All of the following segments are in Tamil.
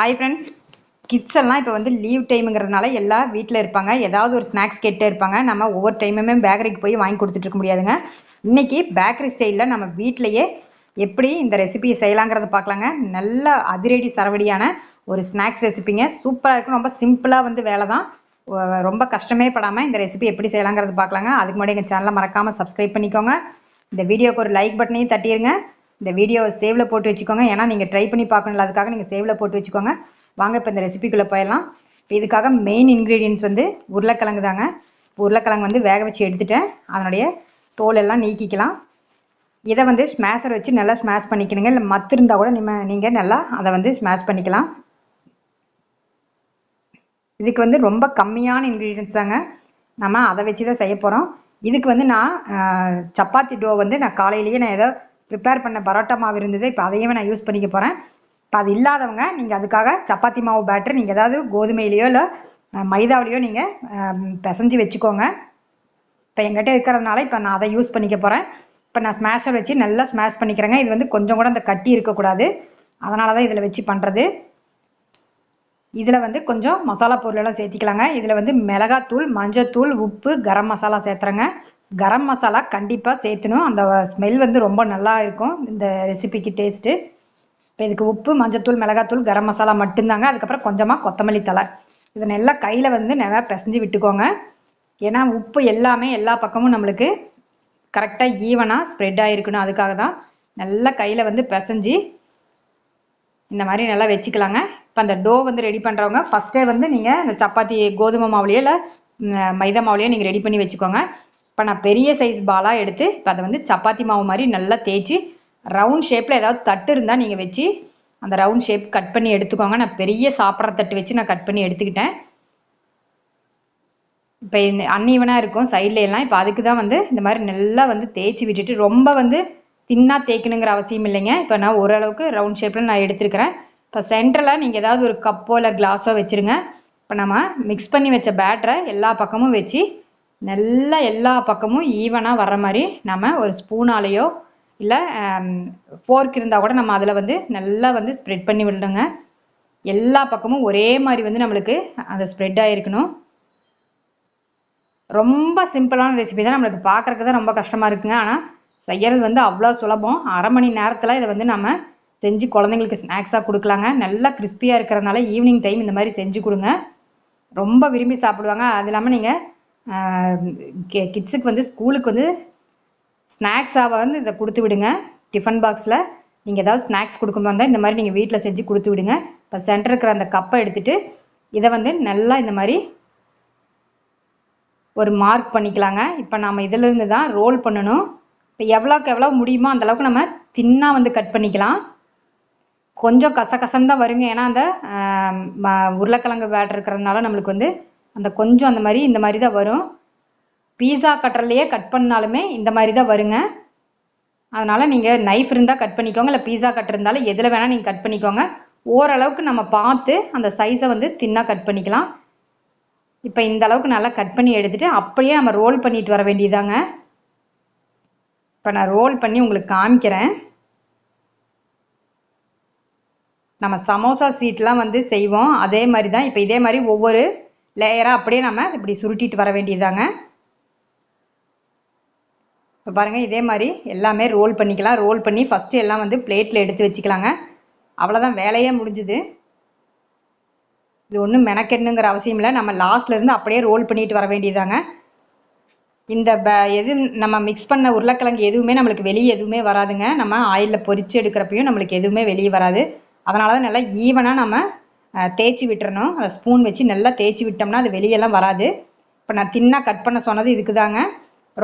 ஹாய் ஃப்ரெண்ட்ஸ் கிட்ஸ் எல்லாம் இப்போ வந்து லீவ் டைமுங்கிறதுனால எல்லாம் வீட்டில் இருப்பாங்க. ஏதாவது ஒரு ஸ்நாக்ஸ் கேட்டே இருப்பாங்க. நம்ம ஒவ்வொரு டைமுமே பேக்கரிக்கு போய் வாங்கி கொடுத்துட்டு இருக்க முடியாதுங்க. இன்னைக்கு பேக்கரி ஸ்டைலில் நம்ம வீட்டிலையே எப்படி இந்த ரெசிபியை செய்யலாங்கிறத பார்க்கலாங்க. நல்ல அதிரடி சரவடியான ஒரு ஸ்நாக்ஸ் ரெசிபிங்க சூப்பராக இருக்கும் ரொம்ப சிம்பிளாக வந்து வேலை தான். ரொம்ப கஷ்டமே படாமல் இந்த ரெசிபி எப்படி செய்யலாங்கிறது பார்க்கலாங்க. அதுக்கு முன்னாடி எங்கள் சேனலை மறக்காமல் சப்ஸ்கிரைப் பண்ணிக்கோங்க. இந்த வீடியோக்கு ஒரு லைக் பட்டனையும் தட்டிடுங்க இந்த வீடியோ சேவ்ல போட்டு வச்சுக்கோங்க. ஏன்னா நீங்கள் ட்ரை பண்ணி பார்க்கணும்ல அதுக்காக நீங்கள் சேவ்ல போட்டு வச்சுக்கோங்க. வாங்க இப்போ இந்த ரெசிபிக்குள்ளே போயிடலாம். இப்போ இதுக்காக மெயின் இன்க்ரீடியன்ஸ் வந்து உருளைக்கிழங்கு தாங்க. உருளைக்கிழங்கு வந்து வேக வச்சு எடுத்துட்டேன். அதனுடைய தோல் எல்லாம் நீக்கிக்கலாம். இதை வந்து ஸ்மேஷர் வச்சு நல்லா ஸ்மாஷ் பண்ணிக்கணுங்க. இல்லை மத்து இருந்தால் கூட நிம நீங்கள் நல்லா அதை வந்து ஸ்மாஷ் பண்ணிக்கலாம். இதுக்கு வந்து ரொம்ப கம்மியான இன்க்ரீடியன்ஸ் தாங்க. நம்ம அதை வச்சு தான் செய்ய போகிறோம் இதுக்கு வந்து நான் சப்பாத்தி டோ வந்து நான் காலையிலேயே நான் ஏதோ ப்ரிப்பேர் பண்ண பரோட்டா மாவு இருந்தது இப்போ அதையுமே நான் யூஸ் பண்ணிக்க போகிறேன் இப்போ அது இல்லாதவங்க நீங்கள் அதுக்காக சப்பாத்தி மாவு பேட்டர் நீங்கள் ஏதாவது கோதுமையிலையோ இல்லை மைதாவிலையோ நீங்கள் பிசைஞ்சு வச்சுக்கோங்க. இப்போ எங்கிட்ட இருக்கிறதுனால இப்போ நான் அதை யூஸ் பண்ணிக்க போகிறேன் இப்போ நான் ஸ்மாஷர் வச்சு நல்லா ஸ்மாஷ் பண்ணிக்கிறேங்க. இது வந்து கொஞ்சம் கூட அந்த கட்டி இருக்கக்கூடாது. அதனால தான் இதில் வச்சு பண்ணுறது இதில் வந்து கொஞ்சம் மசாலா பொருளெல்லாம் சேர்த்திக்கலாங்க. இதில் வந்து மிளகாத்தூள் மஞ்சத்தூள் உப்பு கரம் மசாலா சேர்த்துறேங்க. கரம் மசாலா கண்டிப்பாக சேர்த்தணும். அந்த ஸ்மெல் வந்து ரொம்ப நல்லா இருக்கும். இந்த ரெசிபிக்கு டேஸ்ட்டு இப்போ இதுக்கு உப்பு மஞ்சத்தூள் மிளகாத்தூள் கரம் மசாலா மட்டும்தாங்க. அதுக்கப்புறம் கொஞ்சமாக கொத்தமல்லி தழை. இதை நல்லா கையில் வந்து நல்லா பிசைஞ்சு விட்டுக்கோங்க. ஏன்னா உப்பு எல்லாமே எல்லா பக்கமும் நம்மளுக்கு கரெக்டாக ஈவனாக ஸ்ப்ரெட் ஆகிருக்கணும் அதுக்காக தான் நல்லா கையில் வந்து பிசைஞ்சு இந்த மாதிரி நல்லா வச்சுக்கலாங்க. இப்போ அந்த டோ வந்து ரெடி பண்ணுறவங்க ஃபஸ்ட்டே வந்து நீங்கள் இந்த சப்பாத்தி கோதுமை மாவுலையோ இல்லை மைதா மாவுலையோ நீங்கள் ரெடி பண்ணி வச்சுக்கோங்க. இப்போ நான் பெரிய சைஸ் பாலாக எடுத்து இப்போ அதை வந்து சப்பாத்தி மாவு மாதிரி நல்லா தேய்ச்சி ரவுண்ட் ஷேப்பில் ஏதாவது தட்டு இருந்தால் நீங்கள் வச்சு அந்த ரவுண்ட் ஷேப் கட் பண்ணி எடுத்துக்கோங்க. நான் பெரிய சாப்பிட்ற தட்டு வச்சு நான் கட் பண்ணி எடுத்துக்கிட்டேன். இப்போ இந்த அன்ஈவனாக இருக்கும் சைட்ல எல்லாம். இப்போ அதுக்கு தான் வந்து இந்த மாதிரி நல்லா வந்து தேய்ச்சி விட்டுட்டு ரொம்ப வந்து தின்னா தேய்க்கணுங்கிற அவசியம் இல்லைங்க. இப்போ நான் ஓரளவுக்கு ரவுண்ட் ஷேப்பில் நான் எடுத்துருக்கிறேன். இப்போ சென்டரில் நீங்கள் ஏதாவது ஒரு கப்போ இல்லை கிளாஸோ வச்சுருங்க. இப்போ நம்ம மிக்ஸ் பண்ணி வச்ச பேட்டரை எல்லா பக்கமும் வச்சு நல்லா எல்லா பக்கமும் ஈவனாக வர்ற மாதிரி நம்ம ஒரு ஸ்பூனாலேயோ இல்லை ஃபோர்க் இருந்தால் கூட நம்ம அதில் வந்து நல்லா வந்து ஸ்ப்ரெட் பண்ணி விடணுங்க. எல்லா பக்கமும் ஒரே மாதிரி வந்து நம்மளுக்கு அந்த ஸ்ப்ரெட் ஆகிருக்கணும் ரொம்ப சிம்பிளான ரெசிபி தான் நம்மளுக்கு பார்க்குறக்கு தான் ரொம்ப கஷ்டமாக இருக்குங்க. ஆனால் செய்யறது வந்து அவ்வளோ சுலபம். அரை மணி நேரத்தில் இதை வந்து நம்ம செஞ்சு குழந்தைங்களுக்கு ஸ்நாக்ஸாக கொடுக்கலாங்க. நல்லா கிறிஸ்பியாக இருக்கிறதுனால ஈவினிங் டைம் இந்த மாதிரி செஞ்சு கொடுங்க. ரொம்ப விரும்பி சாப்பிடுவாங்க. அது இல்லாமல் நீங்கள் கிட்ஸுக்கு வந்து ஸ்கூலுக்கு வந்து ஸ்நாக்ஸாக வந்து இதை கொடுத்து விடுங்க. டிஃபன் பாக்ஸில் நீங்கள் ஏதாவது ஸ்நாக்ஸ் கொடுக்கணும் இருந்தால் இந்த மாதிரி நீங்கள் வீட்டில் செஞ்சு கொடுத்து விடுங்க. இப்போ சென்டர் இருக்கிற அந்த கப்பை எடுத்துட்டு இதை வந்து நல்லா இந்த மாதிரி ஒரு மார்க் பண்ணிக்கலாங்க. இப்போ நம்ம இதிலிருந்து தான் ரோல் பண்ணணும். இப்போ எவ்வளோக்கு எவ்வளோ முடியுமோ அந்தளவுக்கு நம்ம தின்னாக வந்து கட் பண்ணிக்கலாம். கொஞ்சம் கசகசம் தான் வருங்க. ஏன்னா அந்த ம- உருளைக்கிழங்கு பேட்டர் இருக்கிறதுனால நம்மளுக்கு வந்து அந்த கொஞ்சம் அந்த மாதிரி இந்த மாதிரி தான் வரும். பீஸா கட்டர்லையே கட் பண்ணாலுமே இந்த மாதிரி தான் வருங்க. அதனால நீங்கள் நைஃப் இருந்தால் கட் பண்ணிக்கோங்க இல்லை பீஸா கட் இருந்தாலும் எதில் வேணால் நீங்கள் கட் பண்ணிக்கோங்க. ஓரளவுக்கு நம்ம பார்த்து அந்த சைஸை வந்து தின்னாக கட் பண்ணிக்கலாம். இப்போ இந்த அளவுக்கு நல்லா கட் பண்ணி எடுத்துட்டு அப்படியே நம்ம ரோல் பண்ணிட்டு வர வேண்டியதாங்க. இப்போ நான் ரோல் பண்ணி உங்களுக்கு காமிக்கிறேன். நம்ம சமோசா சீட்லாம் வந்து செய்வோம். அதே மாதிரி தான். இப்போ இதே மாதிரி ஒவ்வொரு லேயராக அப்படியே நம்ம இப்படி சுருட்டிட்டு வர வேண்டியதாங்க இப்போ பாருங்கள் இதே மாதிரி எல்லாமே ரோல் பண்ணிக்கலாம். ரோல் பண்ணி ஃபஸ்ட்டு எல்லாம் வந்து பிளேட்டில் எடுத்து வச்சுக்கலாங்க. அவ்வளோதான் வேலையே முடிஞ்சுது. இது ஒன்றும் மெனக்கெடணுங்கிற அவசியம் இல்லை. நம்ம லாஸ்ட்லேருந்து அப்படியே ரோல் பண்ணிட்டு வர வேண்டியதாங்க இந்த ப- எது நம்ம மிக்ஸ் பண்ண உருளைக்கிழங்கு எதுவுமே நம்மளுக்கு வெளியே எதுவுமே வராதுங்க. நம்ம ஆயிலில் பொரிச்சு எடுக்கிறப்பையும் நம்மளுக்கு எதுவுமே வெளியே வராது. அதனால தான் நல்லா ஈவனாக நம்ம தேய்ச்சி விட்டுறணும். அதை ஸ்பூன் வச்சு நல்லா தேய்ச்சி விட்டோம்னா அது வெளியெல்லாம் வராது. இப்போ நான் தின்னாக கட் பண்ண சொன்னது இதுக்கு தாங்க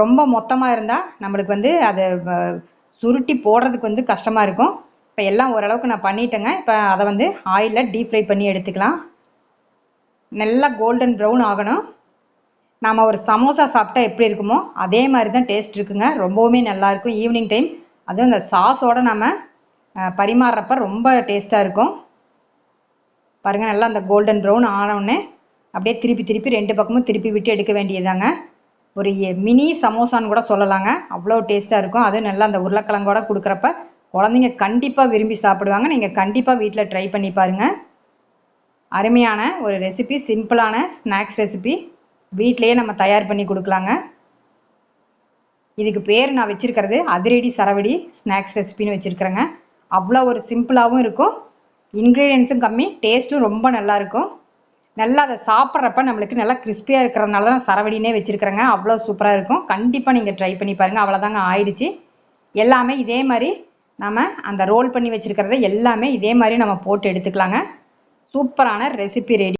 ரொம்ப மொத்தமாக இருந்தால் நம்மளுக்கு வந்து அதை சுருட்டி போடுறதுக்கு வந்து கஷ்டமாக இருக்கும். இப்போ எல்லாம் ஓரளவுக்கு நான் பண்ணிட்டேங்க. இப்போ அதை வந்து ஆயிலில் டீப் ஃப்ரை பண்ணி எடுத்துக்கலாம். நல்லா கோல்டன் ப்ரௌன் ஆகணும். நாம் ஒரு சமோசா சாப்பிட்டா எப்படி இருக்குமோ அதே மாதிரி தான் டேஸ்ட் இருக்குங்க. ரொம்பவுமே நல்லா இருக்கும். ஈவினிங் டைம் அதுவும் அந்த சாஸோட நம்ம பரிமாறுறப்ப ரொம்ப டேஸ்ட்டாக இருக்கும். பாருங்க நல்லா அந்த கோல்டன் ப்ரௌன் ஆனவுடனே அப்படியே திருப்பி திருப்பி ரெண்டு பக்கமும் திருப்பி விட்டு எடுக்க வேண்டியதாங்க ஒரு மினி சமோசான்னு கூட சொல்லலாங்க. அவ்வளோ டேஸ்ட்டாக இருக்கும். அதுவும் நல்லா அந்த உருளைக்கிழங்கோட கொடுக்குறப்ப குழந்தைங்க கண்டிப்பாக விரும்பி சாப்பிடுவாங்க. நீங்கள் கண்டிப்பாக வீட்டில் ட்ரை பண்ணி பாருங்க. அருமையான ஒரு ரெசிபி சிம்பிளான ஸ்நாக்ஸ் ரெசிபி வீட்டிலேயே நம்ம தயார் பண்ணி கொடுக்கலாங்க. இதுக்கு பேர் நான் வச்சுருக்கிறது அதிரடி சரவடி ஸ்நாக்ஸ் ரெசிபின்னு வச்சுருக்கிறேங்க. அவ்வளோ ஒரு சிம்பிளாகவும் இருக்கும். இன்க்ரீடியன்ஸும் கம்மி டேஸ்ட்டும் ரொம்ப நல்லா இருக்கும். நல்லா அதை சாப்பிட்றப்ப நம்மளுக்கு நல்லா கிறிஸ்பியாக இருக்கிறதுனால தான் சரவடினே வச்சுருக்கிறேங்க. அவ்வளோ சூப்பராக இருக்கும். கண்டிப்பாக நீங்கள் ட்ரை பண்ணி பாருங்கள் அவ்வளோதாங்க ஆயிடுச்சு. எல்லாமே இதே மாதிரி நம்ம அந்த ரோல் பண்ணி வச்சுருக்கிறத எல்லாமே இதே மாதிரி நம்ம போட்டு எடுத்துக்கலாங்க. சூப்பரான ரெசிபி ரெடி